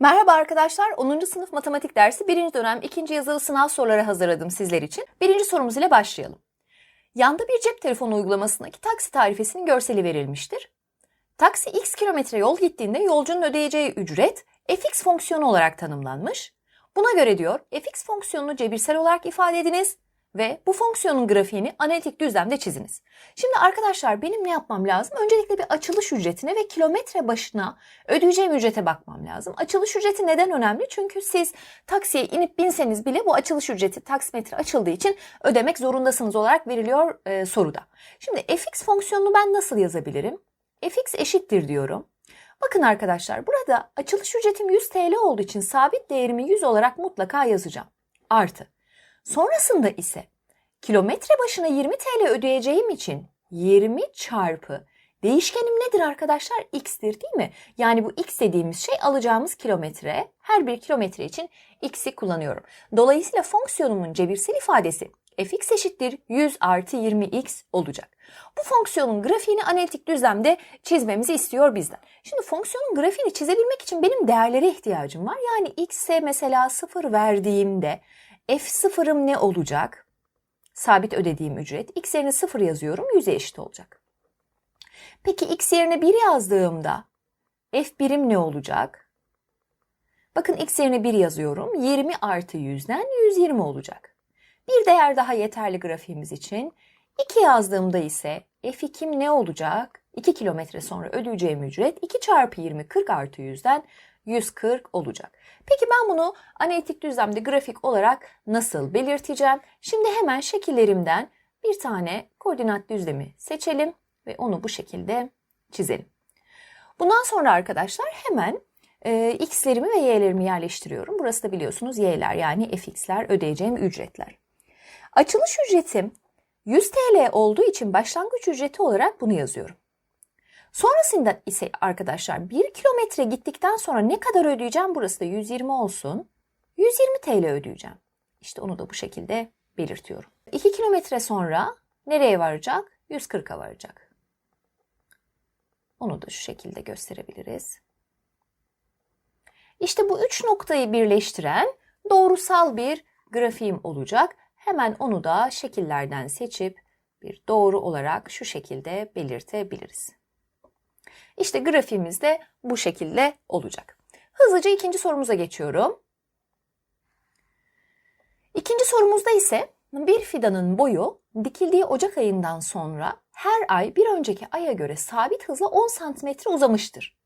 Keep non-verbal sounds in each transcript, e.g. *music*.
Merhaba arkadaşlar, 10. sınıf matematik dersi 1. dönem 2. yazılı sınav soruları hazırladım sizler için. Birinci sorumuz ile başlayalım. Yanda bir cep telefonu uygulamasındaki taksi tarifesinin görseli verilmiştir. Taksi x kilometre yol gittiğinde yolcunun ödeyeceği ücret fx fonksiyonu olarak tanımlanmış. Buna göre diyor fx fonksiyonunu cebirsel olarak ifade ediniz ve bu fonksiyonun grafiğini analitik düzlemde çiziniz. Şimdi arkadaşlar benim ne yapmam lazım? Öncelikle bir açılış ücretine ve kilometre başına ödeyeceğim ücrete bakmam lazım. Açılış ücreti neden önemli? Çünkü siz taksiye inip binseniz bile bu açılış ücreti taksimetre açıldığı için ödemek zorundasınız olarak veriliyor e, soruda. Şimdi fx fonksiyonunu ben nasıl yazabilirim? fx eşittir diyorum. Bakın arkadaşlar burada açılış ücretim 100 TL olduğu için sabit değerimi 100 olarak mutlaka yazacağım. Artı. Sonrasında ise kilometre başına 20 TL ödeyeceğim için 20 çarpı değişkenim nedir arkadaşlar? X'tir değil mi? Yani bu X dediğimiz şey alacağımız kilometre. Her bir kilometre için X'i kullanıyorum. Dolayısıyla fonksiyonumun cebirsel ifadesi fx eşittir 100 artı 20x olacak. Bu fonksiyonun grafiğini analitik düzlemde çizmemizi istiyor bizden. Şimdi fonksiyonun grafiğini çizebilmek için benim değerlere ihtiyacım var. Yani x'e mesela 0 verdiğimde f0'ım ne olacak? Sabit ödediğim ücret. x yerine 0 yazıyorum 100'e eşit olacak. Peki x yerine 1 yazdığımda f1'im ne olacak? Bakın x yerine 1 yazıyorum. 20 artı 100'den 120 olacak. Bir değer daha yeterli grafiğimiz için. 2 yazdığımda ise f2'm ne olacak? 2 kilometre sonra ödeyeceğim ücret 2 çarpı 20 40 artı 100'den 140 olacak. Peki ben bunu analitik düzlemde grafik olarak nasıl belirteceğim? Şimdi hemen şekillerimden bir tane koordinat düzlemi seçelim ve onu bu şekilde çizelim. Bundan sonra arkadaşlar hemen e, x'lerimi ve y'lerimi yerleştiriyorum. Burası da biliyorsunuz y'ler yani fx'ler ödeyeceğim ücretler. Açılış ücretim 100 TL olduğu için başlangıç ücreti olarak bunu yazıyorum. Sonrasında ise arkadaşlar 1 kilometre gittikten sonra ne kadar ödeyeceğim? Burası da 120 olsun. 120 TL ödeyeceğim. İşte onu da bu şekilde belirtiyorum. 2 kilometre sonra nereye varacak? 140'a varacak. Onu da şu şekilde gösterebiliriz. İşte bu üç noktayı birleştiren doğrusal bir grafiğim olacak. Hemen onu da şekillerden seçip bir doğru olarak şu şekilde belirtebiliriz. İşte grafiğimiz de bu şekilde olacak. Hızlıca ikinci sorumuza geçiyorum. İkinci sorumuzda ise bir fidanın boyu dikildiği Ocak ayından sonra her ay bir önceki aya göre sabit hızla 10 santimetre uzamıştır.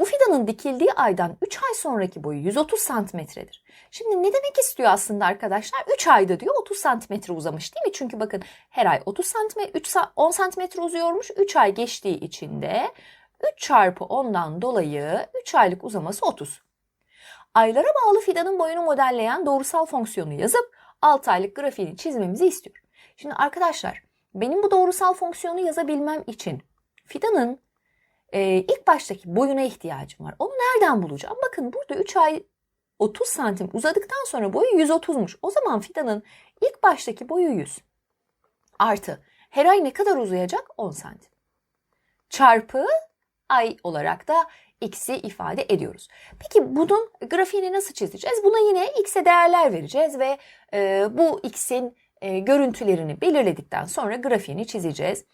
Bu fidanın dikildiği aydan 3 ay sonraki boyu 130 santimetredir. Şimdi ne demek istiyor aslında arkadaşlar? 3 ayda diyor 30 santimetre uzamış değil mi? Çünkü bakın her ay 30 santimetre, 3, 10 santimetre uzuyormuş. 3 ay geçtiği için de 3 çarpı 10'dan dolayı 3 aylık uzaması 30. Aylara bağlı fidanın boyunu modelleyen doğrusal fonksiyonu yazıp 6 aylık grafiğini çizmemizi istiyor. Şimdi arkadaşlar benim bu doğrusal fonksiyonu yazabilmem için fidanın e, ilk baştaki boyuna ihtiyacım var. Onu nereden bulacağım? Bakın burada 3 ay 30 santim uzadıktan sonra boyu 130'muş. O zaman fidanın ilk baştaki boyu 100. Artı her ay ne kadar uzayacak? 10 santim. Çarpı ay olarak da x'i ifade ediyoruz. Peki bunun grafiğini nasıl çizeceğiz? Buna yine x'e değerler vereceğiz ve e, bu x'in e, görüntülerini belirledikten sonra grafiğini çizeceğiz.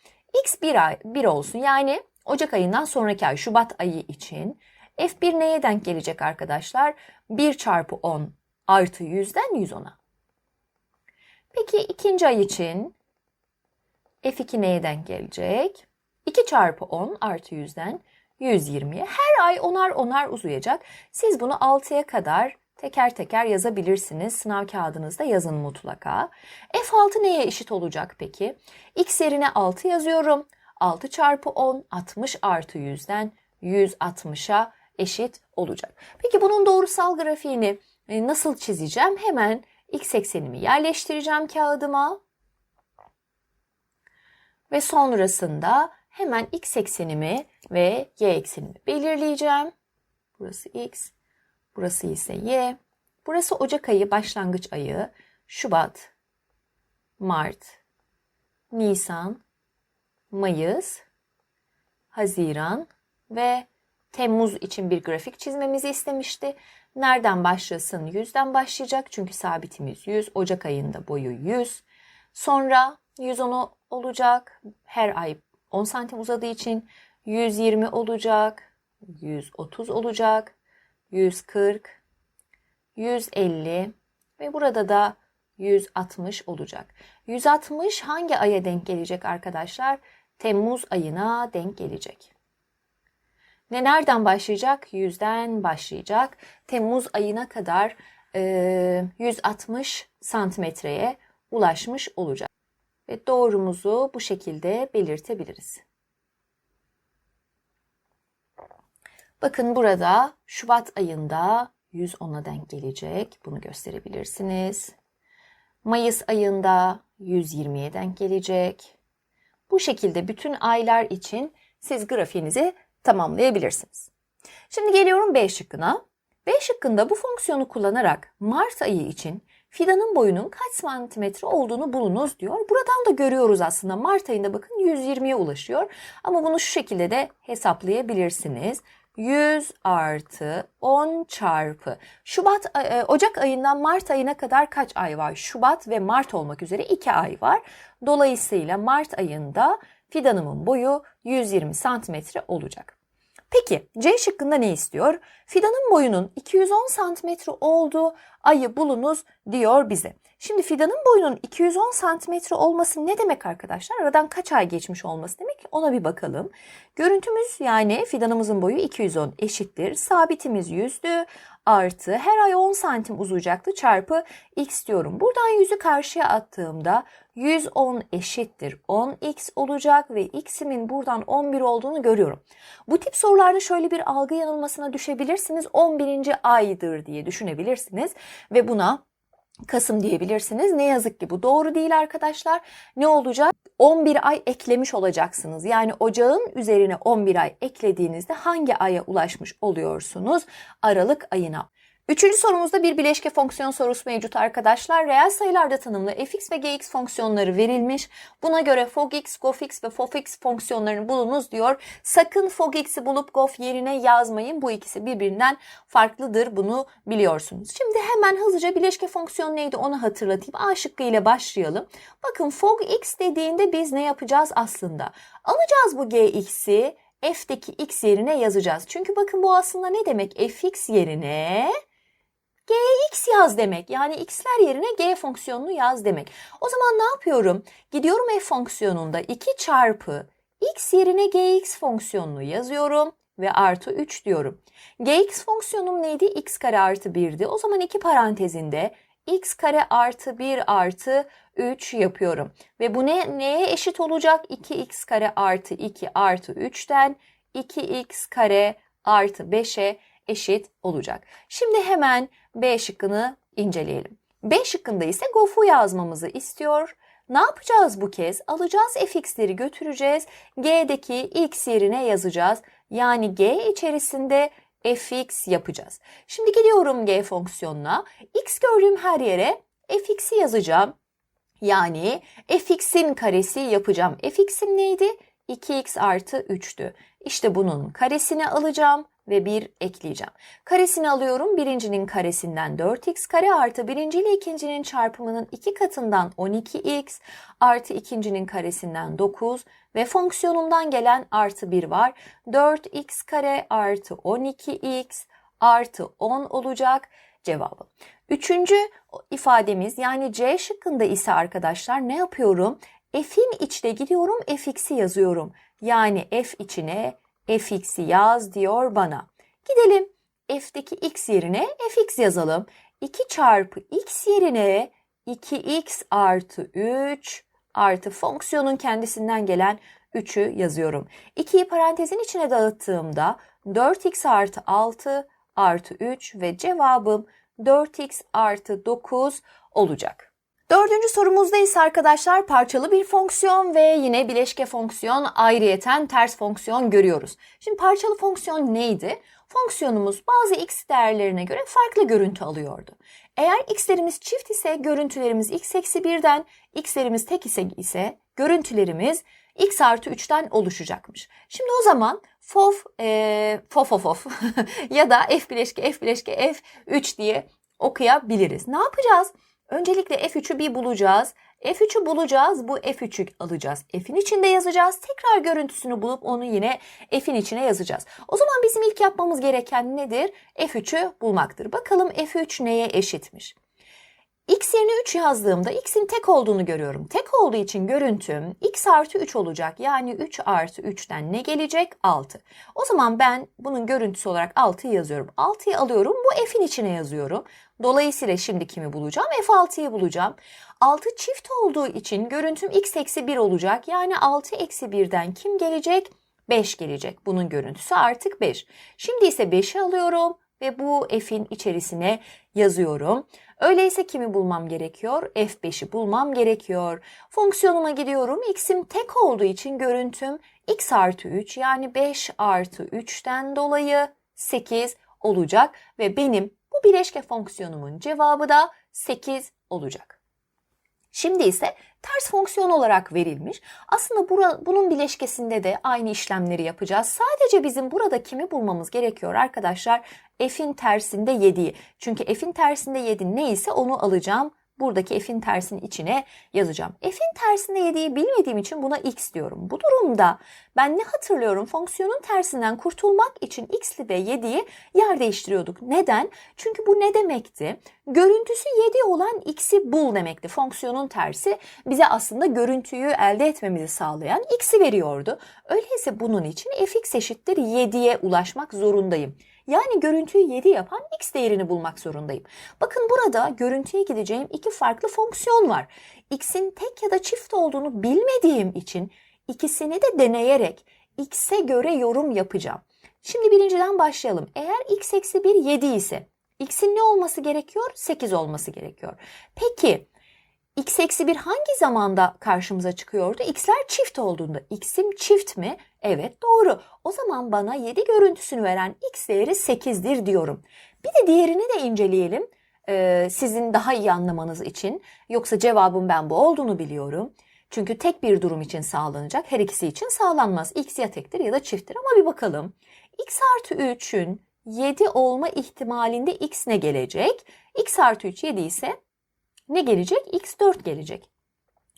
x 1, ay, 1 olsun yani Ocak ayından sonraki ay Şubat ayı için f1 neye denk gelecek arkadaşlar? 1 çarpı 10 artı 100'den 110'a. Peki ikinci ay için f2 neye denk gelecek? 2 çarpı 10 artı 100'den 120'ye. Her ay onar onar uzayacak. Siz bunu 6'ya kadar teker teker yazabilirsiniz. Sınav kağıdınızda yazın mutlaka. F6 neye eşit olacak peki? X yerine 6 yazıyorum. 6 çarpı 10 60 artı 100'den 160'a eşit olacak. Peki bunun doğrusal grafiğini e, nasıl çizeceğim? Hemen x eksenimi yerleştireceğim kağıdıma. Ve sonrasında hemen x eksenimi ve y eksenimi belirleyeceğim. Burası x, burası ise y. Burası Ocak ayı başlangıç ayı, Şubat, Mart, Nisan, Mayıs, Haziran ve Temmuz için bir grafik çizmemizi istemişti. Nereden başlasın? 100'den başlayacak çünkü sabitimiz 100. Ocak ayında boyu 100. Sonra 110 olacak. Her ay 10 santim uzadığı için 120 olacak. 130 olacak. 140, 150 ve burada da 160 olacak. 160 hangi aya denk gelecek arkadaşlar? Temmuz ayına denk gelecek. Ne nereden başlayacak? 100'den başlayacak. Temmuz ayına kadar e, 160 santimetreye ulaşmış olacak. Ve doğrumuzu bu şekilde belirtebiliriz. Bakın burada Şubat ayında 110'a denk gelecek. Bunu gösterebilirsiniz. Mayıs ayında 120'ye denk gelecek. Bu şekilde bütün aylar için siz grafiğinizi tamamlayabilirsiniz. Şimdi geliyorum B şıkkına. B şıkkında bu fonksiyonu kullanarak Mart ayı için fidanın boyunun kaç santimetre olduğunu bulunuz diyor. Buradan da görüyoruz aslında Mart ayında bakın 120'ye ulaşıyor. Ama bunu şu şekilde de hesaplayabilirsiniz. 100 artı 10 çarpı Şubat e, Ocak ayından Mart ayına kadar kaç ay var? Şubat ve Mart olmak üzere 2 ay var. Dolayısıyla Mart ayında fidanımın boyu 120 santimetre olacak. Peki C şıkkında ne istiyor? Fidanın boyunun 210 santimetre olduğu ayı bulunuz diyor bize. Şimdi fidanın boyunun 210 santimetre olması ne demek arkadaşlar? Aradan kaç ay geçmiş olması demek? Ona bir bakalım. Görüntümüz yani fidanımızın boyu 210 eşittir. Sabitimiz 100'dü artı her ay 10 santim uzayacaktı çarpı x diyorum. Buradan 100'ü karşıya attığımda 110 eşittir 10x olacak ve x'imin buradan 11 olduğunu görüyorum. Bu tip sorularda şöyle bir algı yanılmasına düşebilirsiniz. 11. aydır diye düşünebilirsiniz ve buna Kasım diyebilirsiniz. Ne yazık ki bu doğru değil arkadaşlar. Ne olacak? 11 ay eklemiş olacaksınız. Yani ocağın üzerine 11 ay eklediğinizde hangi aya ulaşmış oluyorsunuz? Aralık ayına. Üçüncü sorumuzda bir bileşke fonksiyon sorusu mevcut arkadaşlar. Reel sayılarda tanımlı fx ve gx fonksiyonları verilmiş. Buna göre fogx, gofx ve fofx fonksiyonlarını bulunuz diyor. Sakın fogx'i bulup gof yerine yazmayın. Bu ikisi birbirinden farklıdır. Bunu biliyorsunuz. Şimdi hemen hızlıca bileşke fonksiyon neydi onu hatırlatayım. A şıkkı ile başlayalım. Bakın fogx dediğinde biz ne yapacağız aslında? Alacağız bu gx'i f'deki x yerine yazacağız. Çünkü bakın bu aslında ne demek? fx yerine gx yaz demek. Yani x'ler yerine g fonksiyonunu yaz demek. O zaman ne yapıyorum? Gidiyorum f fonksiyonunda 2 çarpı x yerine gx fonksiyonunu yazıyorum ve artı 3 diyorum. gx fonksiyonum neydi? x kare artı 1'di. O zaman iki parantezinde x kare artı 1 artı 3 yapıyorum. Ve bu ne, neye eşit olacak? 2x kare artı 2 artı 3'ten 2x kare artı 5'e eşit olacak. Şimdi hemen B şıkkını inceleyelim. B şıkkında ise GOF'u yazmamızı istiyor. Ne yapacağız bu kez? Alacağız fx'leri götüreceğiz. G'deki x yerine yazacağız. Yani g içerisinde fx yapacağız. Şimdi gidiyorum g fonksiyonuna. x gördüğüm her yere fx'i yazacağım. Yani fx'in karesi yapacağım. fx'im neydi? 2x artı 3'tü. İşte bunun karesini alacağım ve 1 ekleyeceğim. Karesini alıyorum. Birincinin karesinden 4x kare artı birinci ile ikincinin çarpımının 2 katından 12x artı ikincinin karesinden 9 ve fonksiyonumdan gelen artı 1 var. 4x kare artı 12x artı 10 olacak cevabı. Üçüncü ifademiz yani C şıkkında ise arkadaşlar ne yapıyorum? F'in içine gidiyorum fx'i yazıyorum. Yani f içine fx'i yaz diyor bana. Gidelim f'deki x yerine fx yazalım. 2 çarpı x yerine 2x artı 3 artı fonksiyonun kendisinden gelen 3'ü yazıyorum. 2'yi parantezin içine dağıttığımda 4x artı 6 artı 3 ve cevabım 4x artı 9 olacak. Dördüncü sorumuzda ise arkadaşlar parçalı bir fonksiyon ve yine bileşke fonksiyon ayrıyeten ters fonksiyon görüyoruz. Şimdi parçalı fonksiyon neydi? Fonksiyonumuz bazı x değerlerine göre farklı görüntü alıyordu. Eğer x'lerimiz çift ise görüntülerimiz x eksi 1'den, x'lerimiz tek ise ise görüntülerimiz x artı 3'ten oluşacakmış. Şimdi o zaman fof, e, fof of of *laughs* ya da f bileşke f bileşke f3 diye okuyabiliriz. Ne yapacağız? Öncelikle f3'ü bir bulacağız. F3'ü bulacağız. Bu F3'ü alacağız. F'in içinde yazacağız. Tekrar görüntüsünü bulup onu yine F'in içine yazacağız. O zaman bizim ilk yapmamız gereken nedir? F3'ü bulmaktır. Bakalım F3 neye eşitmiş? X yerine 3 yazdığımda x'in tek olduğunu görüyorum. Tek olduğu için görüntüm x artı 3 olacak. Yani 3 artı 3'ten ne gelecek? 6. O zaman ben bunun görüntüsü olarak 6'yı yazıyorum. 6'yı alıyorum bu f'in içine yazıyorum. Dolayısıyla şimdi kimi bulacağım? F6'yı bulacağım. 6 çift olduğu için görüntüm x eksi 1 olacak. Yani 6 eksi 1'den kim gelecek? 5 gelecek. Bunun görüntüsü artık 5. Şimdi ise 5'i alıyorum ve bu f'in içerisine yazıyorum. Öyleyse kimi bulmam gerekiyor? F5'i bulmam gerekiyor. Fonksiyonuma gidiyorum. X'im tek olduğu için görüntüm x artı 3 yani 5 artı 3'ten dolayı 8 olacak ve benim bu bileşke fonksiyonumun cevabı da 8 olacak. Şimdi ise ters fonksiyon olarak verilmiş. Aslında bura, bunun bileşkesinde de aynı işlemleri yapacağız. Sadece bizim burada kimi bulmamız gerekiyor arkadaşlar? F'in tersinde 7'yi. Çünkü F'in tersinde 7 neyse onu alacağım. Buradaki f'in tersinin içine yazacağım. F'in tersinde 7'yi bilmediğim için buna x diyorum. Bu durumda ben ne hatırlıyorum? Fonksiyonun tersinden kurtulmak için x'li ve 7'yi yer değiştiriyorduk. Neden? Çünkü bu ne demekti? Görüntüsü 7 olan x'i bul demekti. Fonksiyonun tersi bize aslında görüntüyü elde etmemizi sağlayan x'i veriyordu. Öyleyse bunun için fx eşittir 7'ye ulaşmak zorundayım. Yani görüntüyü 7 yapan x değerini bulmak zorundayım. Bakın burada görüntüye gideceğim iki farklı fonksiyon var. x'in tek ya da çift olduğunu bilmediğim için ikisini de deneyerek x'e göre yorum yapacağım. Şimdi birinciden başlayalım. Eğer x eksi 1 7 ise x'in ne olması gerekiyor? 8 olması gerekiyor. Peki x eksi 1 hangi zamanda karşımıza çıkıyordu? x'ler çift olduğunda. x'im çift mi? Evet doğru. O zaman bana 7 görüntüsünü veren x değeri 8'dir diyorum. Bir de diğerini de inceleyelim. Ee, sizin daha iyi anlamanız için. Yoksa cevabım ben bu olduğunu biliyorum. Çünkü tek bir durum için sağlanacak. Her ikisi için sağlanmaz. X ya tektir ya da çifttir. Ama bir bakalım. X artı 3'ün 7 olma ihtimalinde X ne gelecek? X artı 3 7 ise ne gelecek? X4 gelecek.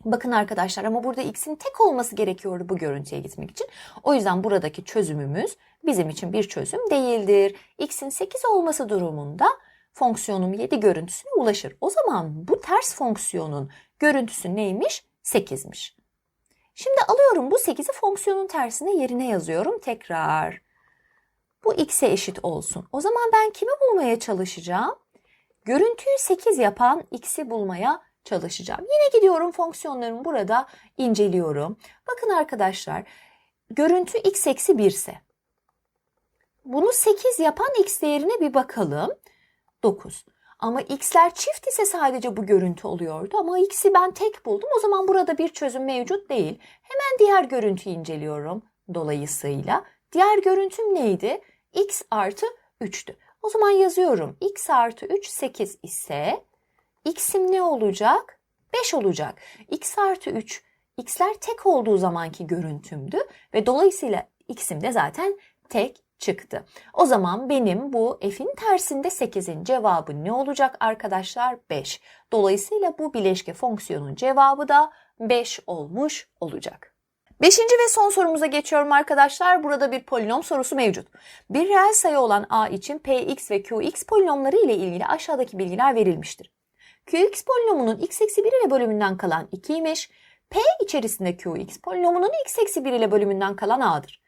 Bakın arkadaşlar ama burada x'in tek olması gerekiyordu bu görüntüye gitmek için. O yüzden buradaki çözümümüz bizim için bir çözüm değildir. x'in 8 olması durumunda fonksiyonum 7 görüntüsüne ulaşır. O zaman bu ters fonksiyonun görüntüsü neymiş? 8'miş. Şimdi alıyorum bu 8'i fonksiyonun tersine yerine yazıyorum tekrar. Bu x'e eşit olsun. O zaman ben kimi bulmaya çalışacağım? Görüntüyü 8 yapan x'i bulmaya çalışacağım. Yine gidiyorum fonksiyonlarımı burada inceliyorum. Bakın arkadaşlar görüntü x eksi 1 ise bunu 8 yapan x değerine bir bakalım. 9. Ama x'ler çift ise sadece bu görüntü oluyordu. Ama x'i ben tek buldum. O zaman burada bir çözüm mevcut değil. Hemen diğer görüntüyü inceliyorum. Dolayısıyla diğer görüntüm neydi? x artı 3'tü. O zaman yazıyorum. x artı 3 8 ise x'im ne olacak? 5 olacak. x artı 3 x'ler tek olduğu zamanki görüntümdü ve dolayısıyla x'im de zaten tek çıktı. O zaman benim bu f'in tersinde 8'in cevabı ne olacak arkadaşlar? 5. Dolayısıyla bu bileşke fonksiyonun cevabı da 5 olmuş olacak. Beşinci ve son sorumuza geçiyorum arkadaşlar. Burada bir polinom sorusu mevcut. Bir reel sayı olan a için px ve qx polinomları ile ilgili aşağıdaki bilgiler verilmiştir. qx polinomunun x eksi 1 ile bölümünden kalan 2'ymiş. p içerisinde qx polinomunun x eksi 1 ile bölümünden kalan a'dır.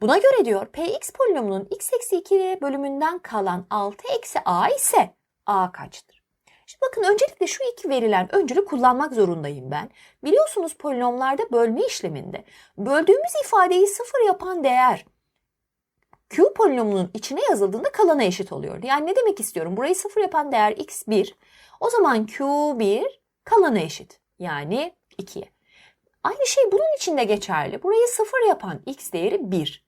Buna göre diyor px polinomunun x eksi 2 ile bölümünden kalan 6 eksi a ise a kaçtır? Şimdi bakın öncelikle şu iki verilen öncülü kullanmak zorundayım ben. Biliyorsunuz polinomlarda bölme işleminde böldüğümüz ifadeyi sıfır yapan değer Q polinomunun içine yazıldığında kalana eşit oluyor. Yani ne demek istiyorum? Burayı sıfır yapan değer x1. O zaman Q1 kalana eşit. Yani 2'ye. Aynı şey bunun için de geçerli. Burayı sıfır yapan x değeri 1.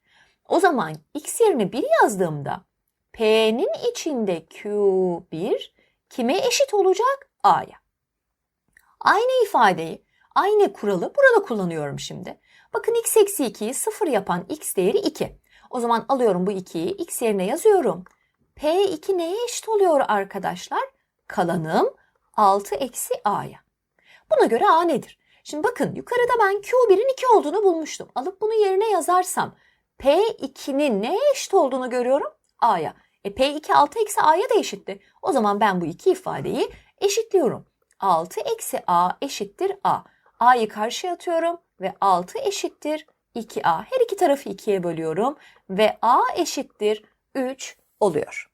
O zaman x yerine 1 yazdığımda P'nin içinde Q1 kime eşit olacak? A'ya. Aynı ifadeyi, aynı kuralı burada kullanıyorum şimdi. Bakın x eksi 2'yi 0 yapan x değeri 2. O zaman alıyorum bu 2'yi x yerine yazıyorum. P2 neye eşit oluyor arkadaşlar? Kalanım 6 eksi a'ya. Buna göre a nedir? Şimdi bakın yukarıda ben Q1'in 2 olduğunu bulmuştum. Alıp bunu yerine yazarsam P2'nin neye eşit olduğunu görüyorum? A'ya. E P2 6 eksi A'ya da eşitti. O zaman ben bu iki ifadeyi eşitliyorum. 6 eksi A eşittir A. A'yı karşıya atıyorum ve 6 eşittir 2A. Her iki tarafı 2'ye bölüyorum ve A eşittir 3 oluyor.